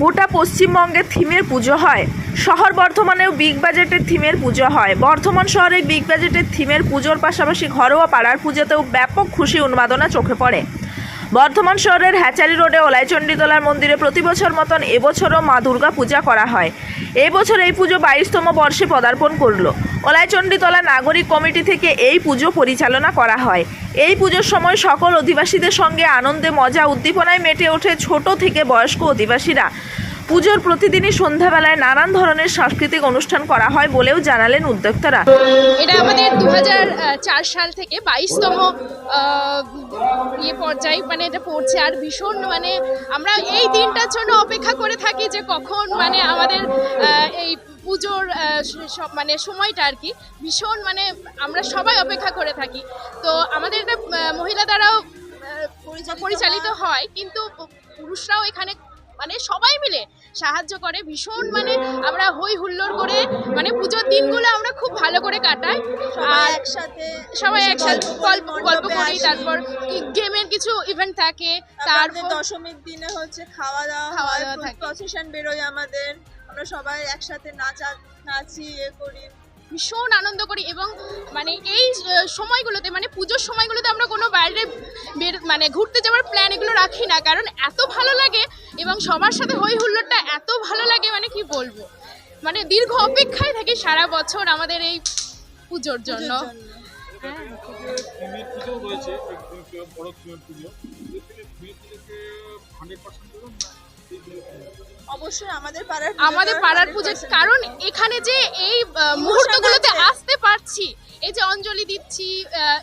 গোটা পশ্চিমবঙ্গে থিমের পুজো হয়। শহর বর্ধমানেও বিগ বাজেটের থিমের পুজো হয়। বর্ধমান শহরে বিগ বাজেটের থিমের পুজোর পাশাপাশি ঘরোয়া পাড়ার পুজোতেও ব্যাপক খুশি উন্মাদনা চোখে পড়ে। বর্ধমান শহরের হ্যাচারি রোডে ওলাইচণ্ডীতলার মন্দিরে প্রতি বছর মতন এবছরও মা দুর্গা পূজা করা হয়। এই বছর এই পুজো বাইশতম বর্ষে পদার্পণ করল। ওলাইচণ্ডীতলা নাগরিক কমিটি থেকে এই পুজো পরিচালনা করা হয়। এই পুজোর সময় সকল অধিবাসীদের সঙ্গে আনন্দে মজা উদ্দীপনায় মেটে ওঠে ছোট থেকে বয়স্ক অধিবাসীরা। পুজোর প্রতিদিনই সন্ধ্যাবেলায় নানান ধরনের সাংস্কৃতিক অনুষ্ঠান করা হয় বলেও জানালেন উদ্যোক্তারা। এটা আমাদের দু সাল থেকে বাইশতম ইয়ে পর্যায়ে মানে এটা পড়ছে। আর ভীষণ মানে আমরা এই দিনটার জন্য অপেক্ষা করে থাকি যে কখন মানে আমাদের এই পুজোর সব মানে সময়টা আর কি, ভীষণ মানে আমরা সবাই অপেক্ষা করে থাকি। তো আমাদের এটা মহিলা দ্বারাও পরিচালিত হয়, কিন্তু পুরুষরাও এখানে মানে সবাই মিলে সাহায্য করে। ভীষণ মানে আমরা হই হুল্লোড় করে মানে পুজোর দিনগুলো আমরা খুব ভালো করে কাটাই। আর একসাথে সবাই একসাথে গল্প গল্প করি তারপর গেমের কিছু ইভেন্ট থাকে তারপর দশমীর দিনে হচ্ছে খাওয়া দাওয়া খাওয়া দাওয়া থাকে। প্রসেশন বেরোয় আমাদের। আমরা সবাই একসাথে নাচা নাচি ইয়ে করি। ভীষণ আনন্দ করি এবং মানে এই সময়গুলোতে মানে পুজোর সময়গুলোতে আমরা কোনো বাইরে বের মানে ঘুরতে যাওয়ার প্ল্যান এগুলো রাখি না। কারণ এত ভালো লাগে এবং সবার সাথে হই হুল্লোড়টা এত ভালো লাগে মানে কি বলব? মানে দীর্ঘ অপেক্ষায় থাকি সারা বছর আমাদের এই পুজোর জন্য। বড় পুজো। অবশ্যই আমাদের পাড়ার আমাদের পাড়ার পুজো কারণ এখানে যে এই মুহূর্তগুলোতে আসতে পারছি এই যে অঞ্জলি দিচ্ছি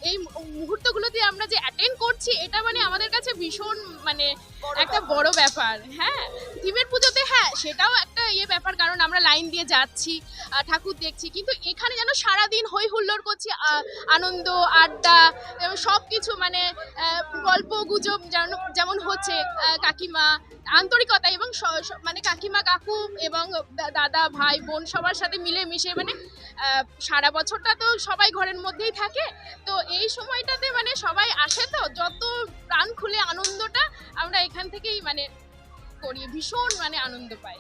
এই মুহূর্তগুলোতে আমরা যে অ্যাটেন্ড করছি এটা মানে আমাদের কাছে ভীষণ মানে একটা বড় ব্যাপার হ্যাঁ। থিমের পুজোতে হ্যাঁ সেটাও একটা ইয়ে ব্যাপার কারণ আমরা লাইন দিয়ে যাচ্ছি ঠাকুর দেখছি। কিন্তু এখানে যেন সারাদিন হই হুল্লোড় করছি আনন্দ আড্ডা সব কিছু মানে গল্প গুজব যেমন যেমন হচ্ছে কাকিমা আন্তরিকতা এবং মানে কাকিমা কাকু এবং দাদা ভাই বোন সবার সাথে মিলে মিশে মানে সারা বছরটা তো সবাই ঘরের মধ্যেই থাকে। তো এই সময়টাতে মানে সবাই আসে তো যত প্রাণ খুলে আনন্দটা আমরা এখান থেকেই মানে করি ভীষণ মানে আনন্দ পাই।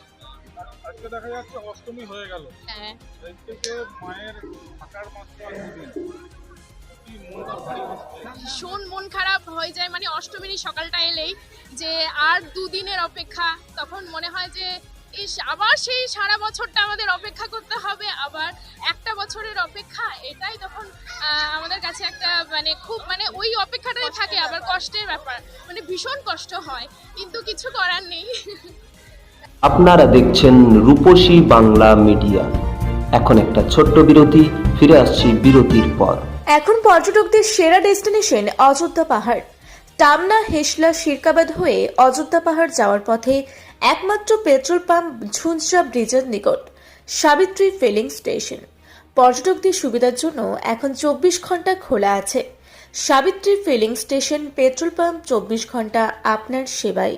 আজকে দেখা যাচ্ছে অষ্টমী হয়ে গেল। হ্যাঁ। থেকে মায়ের থাকার মাত্র ভীষণ মন খারাপ হয়ে যায় মানে অষ্টমীর সকালটা এলেই যে আর দুদিনের অপেক্ষা তখন মনে হয় যে ইস আবার সেই সারা বছরটা আমাদের অপেক্ষা করতে অপেক্ষা এটাই তখন আহ, আমাদের কাছে একটা মানে খুব মানে ওই অপেক্ষাটাই থাকে আবার কষ্টের ব্যাপার। মানে ভীষণ কষ্ট হয় কিন্তু কিছু করার নেই। আপনারা দেখছেন রূপসী বাংলা মিডিয়া। এখন একটা ছোট্ট বিরতি ফিরে আসছি বিরতির পর। এখন পর্যটকদের সেরা ডেস্টিনেশন অযোধ্যা পাহাড়। টামনা হেসলা শিরকাবাদ হয়ে অযোধ্যা পাহাড় যাওয়ার পথে একমাত্র পেট্রোল পাম্প ঝুনঝা ব্রিজের নিকট সাবিত্রী ফিলিং স্টেশন। পর্যটকদের সুবিধার জন্য এখন চব্বিশ ঘণ্টা খোলা আছে। Savitri filling station, petrol pump, চব্বিশ ঘণ্টা আপনার সেবায়।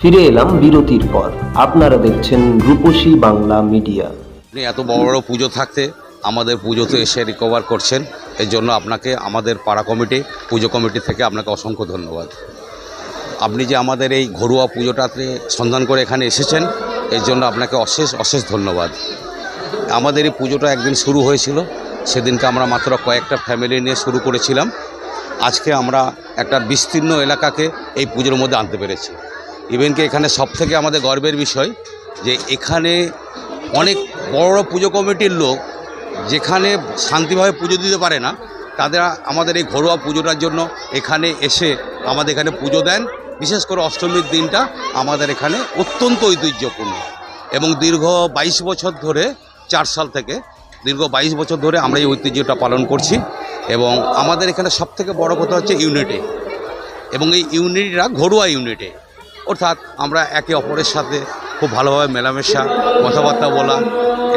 ফিরে এলাম বিরতির পর। আপনারা দেখছেন রূপসী বাংলা মিডিয়া। আপনি এত বড় বড় পুজো থাকতে আমাদের পুজোতে এসে রিকভার করছেন। এর জন্য আপনাকে আমাদের পাড়া কমিটি, পুজো কমিটি থেকে আপনাকে অসংখ্য ধন্যবাদ। আপনি যে আমাদের এই ঘরোয়া পুজোটাতে সন্ধান করে এখানে এসেছেন, এর জন্য আপনাকে অশেষ অশেষ ধন্যবাদ। আমাদের এই পুজোটা একদিন শুরু হয়েছিল। সেদিনকে আমরা মাত্র কয়েকটা ফ্যামিলি নিয়ে শুরু করেছিলাম। আজকে আমরা একটা বিস্তীর্ণ এলাকাকে এই পুজোর মধ্যে আনতে পেরেছি। ইভেনকে এখানে সবথেকে আমাদের গর্বের বিষয় যে এখানে অনেক বড় পুজো কমিটির লোক যেখানে শান্তিভাবে পুজো দিতে পারে না, তাদের আমাদের এই ঘরোয়া পুজোটার জন্য এখানে এসে আমাদের এখানে পুজো দেন। বিশেষ করে অষ্টমীর দিনটা আমাদের এখানে অত্যন্ত ঐতিহ্যপূর্ণ। এবং দীর্ঘ বাইশ বছর ধরে, চার সাল থেকে দীর্ঘ বাইশ বছর ধরে আমরা এই ঐতিহ্যটা পালন করছি। এবং আমাদের এখানে সবথেকে বড় কথা হচ্ছে ইউনিটে। এবং এই ইউনিটরা ঘরোয়া ইউনিটে। অর্থাৎ আমরা একে অপরের সাথে খুব ভালোভাবে মেলামেশা কথাবার্তা বলা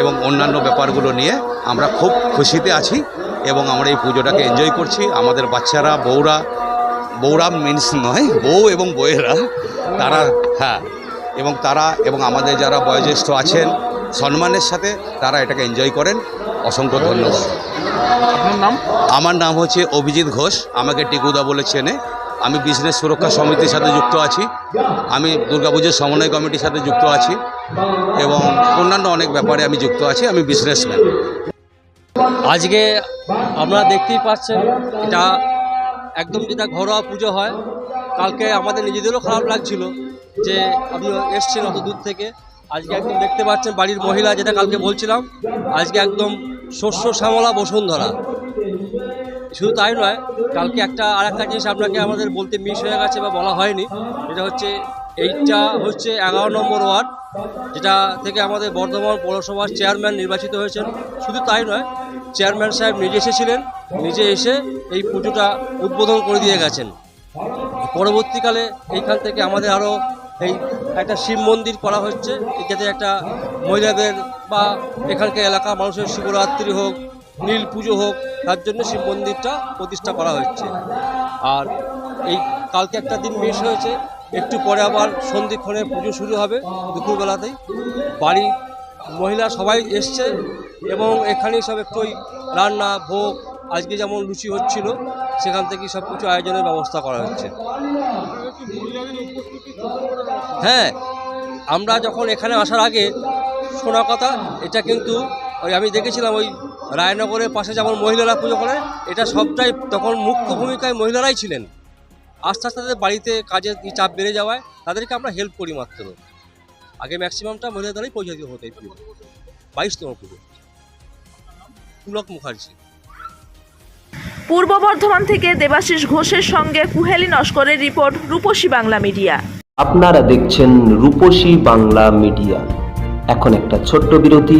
এবং অন্যান্য ব্যাপারগুলো নিয়ে আমরা খুব খুশিতে আছি এবং আমরা এই পুজোটাকে এনজয় করছি। আমাদের বাচ্চারা বউরা বউরা মিন্স নয় বউ এবং বউয়েরা তারা হ্যাঁ এবং তারা এবং আমাদের যারা বয়োজ্যেষ্ঠ আছেন সম্মানের সাথে তারা এটাকে এনজয় করেন। অসংখ্য ধন্যবাদ। আপনার নাম? আমার নাম হচ্ছে অভিজিৎ ঘোষ আমাকে টিকুদা বলে চেনে আমি বিজনেস সুরক্ষা সমিতির সাথে যুক্ত আছি। আমি দুর্গাপুজোর সমন্বয় কমিটির সাথে যুক্ত আছি এবং অন্যান্য অনেক ব্যাপারে আমি যুক্ত আছি, আমি বিজনেসম্যান আজকে আপনারা দেখতেই পাচ্ছেন, এটা একদম যেটা ঘরোয়া পুজো হয়, কালকে আমাদের নিজেদেরও খারাপ লাগছিল যে আপনি এসছেন অত দূর থেকে। আজকে একদম দেখতে পাচ্ছেন বাড়ির মহিলা, যেটা কালকে বলছিলাম, আজকে একদম শস্য, শ্যামলা, বসুন্ধরা। শুধু তাই নয়, কালকে একটা আর একটা জিনিস আপনাকে আমাদের বলতে মিস হয়ে গেছে বা বলা হয়নি এটা হচ্ছে এইটা হচ্ছে এগারো নম্বর ওয়ার্ড, যেটা থেকে আমাদের বর্ধমান পৌরসভার চেয়ারম্যান নির্বাচিত হয়েছেন। শুধু তাই নয়, চেয়ারম্যান সাহেব নিজে এসেছিলেন নিজে এসে এই পুজোটা উদ্বোধন করে দিয়ে গেছেন। পরবর্তীকালে এইখান থেকে আমাদের আরও এই একটা শিব মন্দির করা হচ্ছে যাতে একটা মহিলাদের বা এখানকার এলাকা মানুষের শিবরাত্রি হোক নীল পুজো হোক, তার জন্য শিব মন্দিরটা প্রতিষ্ঠা করা হচ্ছে আর এই কালকে একটা দিন মিস হয়েছে, একটু পরে আবার সন্ধিক্ষণে পুজো শুরু হবে দুপুরবেলাতেই। বাড়ি মহিলা সবাই এসছে এবং এখানেই সব একটু রান্না, ভোগ, আজকে যেমন লুচি হচ্ছিল, সেখান থেকে সব কিছু আয়োজনের ব্যবস্থা করা হচ্ছে। হ্যাঁ আমরা যখন এখানে আসার আগে, শোনা কথা, এটা কিন্তু ওই আমি দেখেছিলাম ওই রায়নগরের পাশে যেমন মহিলারা পুজো করে এটা সবটাই তখন মুখ্য ভূমিকায় মহিলারাই ছিলেন। আস্তে আস্তে তাদের বাড়িতে কাজের চাপ বেড়ে যাওয়ায় তাদেরকে আমরা হেল্প করি মাত্র। আগে ম্যাক্সিমামটা মহিলাদের দ্বারাই পরিচালিত হতো এই পুজো। বাইশতম পুজো। পুলক মুখার্জি। পূর্ব বর্ধমান থেকে দেবাশিস ঘোষের সঙ্গে কুহেলি নস্করের রিপোর্ট রূপসী বাংলা মিডিয়া। আপনারা দেখছেন রূপসী বাংলা মিডিয়া। এখন একটা ছোট্ট বিরতি